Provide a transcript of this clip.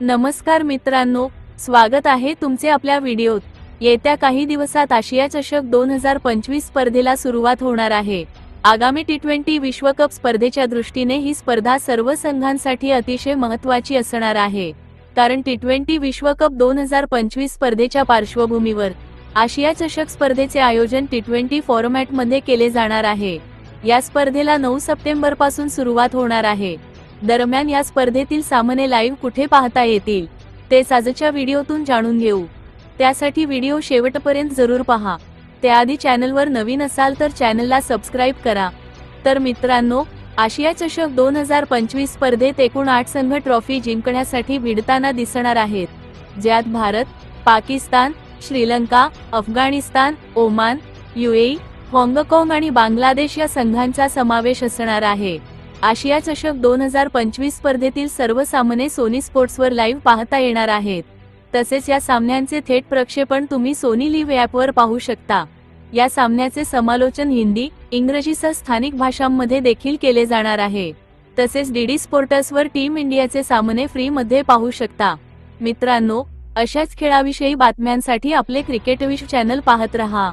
नमस्कार मित्रांनो स्वागत आहे तुमचे आपल्या व्हिडिओत. येत्या काही दिवसात आशिया चषक दोन हजार पंचवीस स्पर्धेला सुरुवात होणार आहे. आगामी टी ट्वेंटी विश्वकप स्पर्धेच्या दृष्टीने ही स्पर्धा सर्व संघांसाठी अतिशय महत्वाची असणार आहे. कारण टी ट्वेंटी विश्वकप दोन हजार पंचवीस स्पर्धेच्या पार्श्वभूमीवर आशिया चषक स्पर्धेचे आयोजन टी ट्वेंटी फॉर्मॅटमध्ये केले जाणार आहे. या स्पर्धेला नऊ सप्टेंबरपासून सुरुवात होणार आहे. दरम्यान या स्पर्धेतील सामने लाईव्ह कुठे पाहता येतील ते आजच्या व्हिडिओतून जाणून घेऊ. त्यासाठी व्हिडिओ शेवटपर्यंत जरूर पहा. त्याआधी चॅनलवर नवीन असाल तर चॅनलला सबस्क्राईब करा. तर मित्रांनो आशिया चषक दोन हजार पंचवीस स्पर्धेत एकूण आठ संघ ट्रॉफी जिंकण्यासाठी भिडताना दिसणार आहेत. ज्यात भारत पाकिस्तान श्रीलंका अफगाणिस्तान ओमान युएई हाँगकाँग आणि बांगलादेश या संघांचा समावेश असणार आहे. आशिया चषक दोन हजार पंचवीस स्पर्धेतील सर्व सामने सोनी स्पोर्ट्सवर लाईव्ह पाहता येणार आहेत. तसेच या सामन्यांचे थेट प्रक्षेपण तुम्ही सोनी लिव्ह ॲपवर पाहू शकता. या सामन्याचे समालोचन हिंदी इंग्रजीसह स्थानिक भाषांमध्ये देखील केले जाणार आहे. तसेच डीडी स्पोर्टसवर टीम इंडियाचे सामने फ्रीमध्ये पाहू शकता. मित्रांनो अशाच खेळाविषयी बातम्यांसाठी आपले क्रिकेट विश चॅनल पाहत रहा.